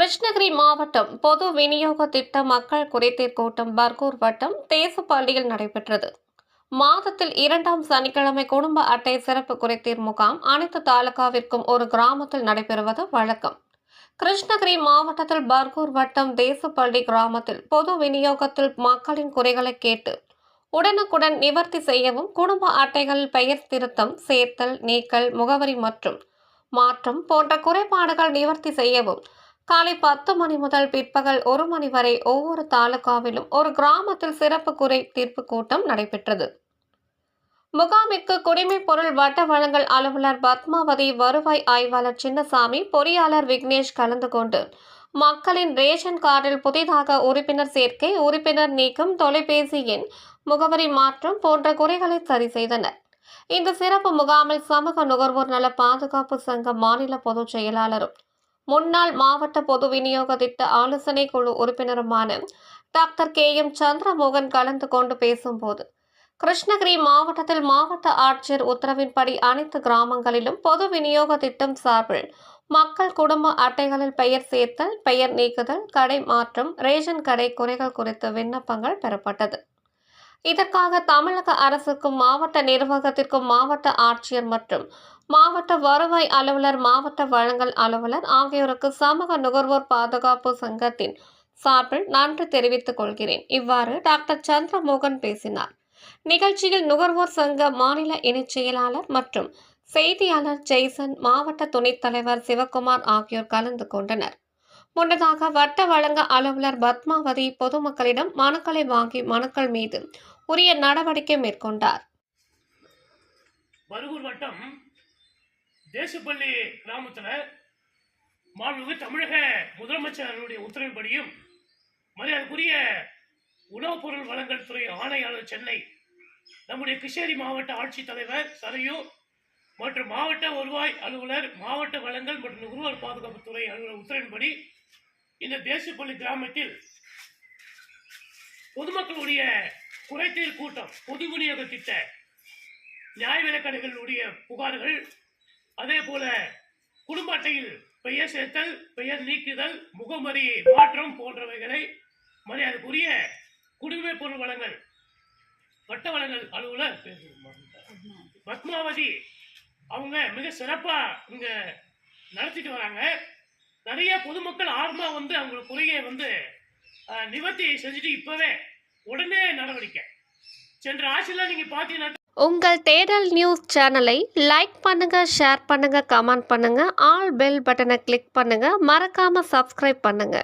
கிருஷ்ணகிரி மாவட்டம் பொது விநியோக திட்ட மக்கள் குறைதீர் கூட்டம் பர்கூர் வட்டம் தேசுப்பள்ளியில் நடைபெற்றது. மாதத்தில் இரண்டாம் சனிக்கிழமை குடும்ப அட்டை சிறப்பு குறைதீர் முகாம் அனைத்து தாலுகாவிற்கும் ஒரு கிராமத்தில் நடைபெறுவது வழக்கம். கிருஷ்ணகிரி மாவட்டத்தில் பர்கூர் வட்டம் தேசுப்பள்ளி கிராமத்தில் பொது விநியோகத்தில் மக்களின் குறைகளை கேட்டு உடனுக்குடன் நிவர்த்தி செய்யவும் குடும்ப அட்டைகளில் பெயர் திருத்தம் சேர்த்தல் நீக்கல் முகவரி மற்றும் மாற்றம் போன்ற குறைபாடுகள் நிவர்த்தி செய்யவும் காலை பத்து மணி முதல் பிற்பகல் ஒரு மணி வரை ஒவ்வொரு தாலுகாவிலும் ஒரு கிராமத்தில் சிறப்பு குறை தீர்ப்பு கூட்டம் நடைபெற்றது. முகாமிற்கு குடிமைப் பொருள் வட்ட வழங்கல் அலுவலர் பத்மாவதி வருவாய் ஆய்வாளர் சின்னசாமி பொறியாளர் விக்னேஷ் கலந்து கொண்டு மக்களின் ரேஷன் கார்டில் புதிதாக உறுப்பினர் சேர்க்கை உறுப்பினர் நீக்கம் தொலைபேசி எண் முகவரி மாற்றம் போன்ற குறைகளை சரி செய்தனர். இந்த சிறப்பு முகாமில் சமூக நுகர்வோர் நல பாதுகாப்பு சங்க மாநில பொதுச் செயலாளரும் முன்னாள் மாவட்ட பொது விநியோக திட்ட ஆலோசனை குழு உறுப்பினருமான டாக்டர் கே எம் சந்திரமோகன் கலந்து கொண்டு பேசும்போது கிருஷ்ணகிரி மாவட்டத்தில் மாவட்ட ஆட்சியர் உத்தரவின்படி அனைத்து கிராமங்களிலும் பொது விநியோக திட்டம் சார்பில் மக்கள் குடும்ப அட்டைகளில் பெயர் சேர்த்தல் பெயர் நீக்குதல் கடை மாற்றம் ரேஷன் கடை குறைகள் குறித்த விண்ணப்பங்கள் பெறப்பட்டது. இதற்காக தமிழக அரசுக்கும் மாவட்ட நிர்வாகத்திற்கும் மாவட்ட ஆட்சியர் மற்றும் மாவட்ட வருவாய் அலுவலர் மாவட்ட வழங்கல் அலுவலர் ஆகியோருக்கு சமூக நுகர்வோர் பாதுகாப்பு சங்கத்தின் சார்பில் நன்றி தெரிவித்துக் கொள்கிறேன். இவ்வாறு டாக்டர் சந்திரமோகன் பேசினார். நிகழ்ச்சியில் நுகர்வோர் சங்க மாநில இணைச் செயலாளர் மற்றும் செய்தியாளர் ஜெய்சன் மாவட்ட துணைத் தலைவர் சிவகுமார் ஆகியோர் கலந்து கொண்டனர். முன்னதாக வட்ட வழங்க அலுவலர் பத்மாவதி பொதுமக்களிடம் மனுக்களை வாங்கி மனுக்கள் மீது உரிய நடவடிக்கை மேற்கொண்டார். பருகூர் வட்டம் தேசுப்பள்ளி கிராமத்தில் மாண்புமிகு தமிழக முதலமைச்சருடைய உத்தரவின்படியும் மரியாதைக்குரிய உணவுப் பொருள் வழங்கல் துறை ஆணையாளர் சென்னை நம்முடைய கிருஷ்ணகிரி மாவட்ட ஆட்சித்தலைவர் சரையு மற்றும் மாவட்ட வருவாய் அலுவலர் மாவட்ட வளங்கள் மற்றும் நுகர்வோர் பாதுகாப்புத்துறை அலுவலர் உத்தரவின்படி இந்த தேசியப்பள்ளி கிராமத்தில் பொதுமக்களுடைய குறைதீர் கூட்டம் பொது விநியோக திட்ட நியாய விலக்கடைகளுடைய புகார்கள் அதே போல குடும்ப அட்டையில் பெயர் சேர்த்தல் பெயர் நீக்குதல் முகமறி மாற்றம் போன்றவைகளை மரியாதைக்குரிய குடிமை பொருள் வளங்கள் வட்ட வளங்கள் அலுவலர் பத்மாவதி. அவங்க மிக சிறப்பாக இங்கே நடத்திட்டு வராங்க. நிறைய பொதுமக்கள் ஆர்வமா வந்து அவங்க குறையை வந்து நிவர்த்தி செஞ்சுட்டு இப்பவே உடனே நடவடிக்கை. சென்ற ஆட்சியில் நீங்க பாத்தீங்கன்னா உங்கள் தேடல் நியூஸ் சேனலை லைக் பண்ணுங்க ஷேர் பண்ணுங்க கமெண்ட் பண்ணுங்க ஆல் பெல் பட்டனை கிளிக் பண்ணுங்க மறக்காம சப்ஸ்கிரைப் பண்ணுங்க.